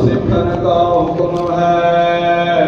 ਸਿੱਖਣ ਕਾ ਹੁਕਮ ਹੈ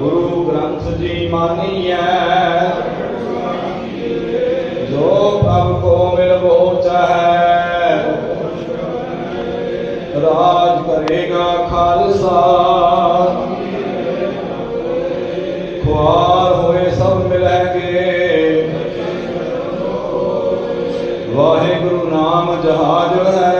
ਗੁਰੂ ਗ੍ਰੰਥ ਜੀ ਮਾਨੀਐ ਜੋ ਪ੍ਰਭ ਕੋ ਮਿਲ ਚਾਹੈ ਰਾਜ ਕਰੇਗਾ ਖਾਲਸਾ ਖੁਆਰ ਹੋਏ ਸਭ ਮਿਲਣਗੇ ਵਾਹਿਗੁਰੂ ਨਾਮ ਜਹਾਜ ਹੈ।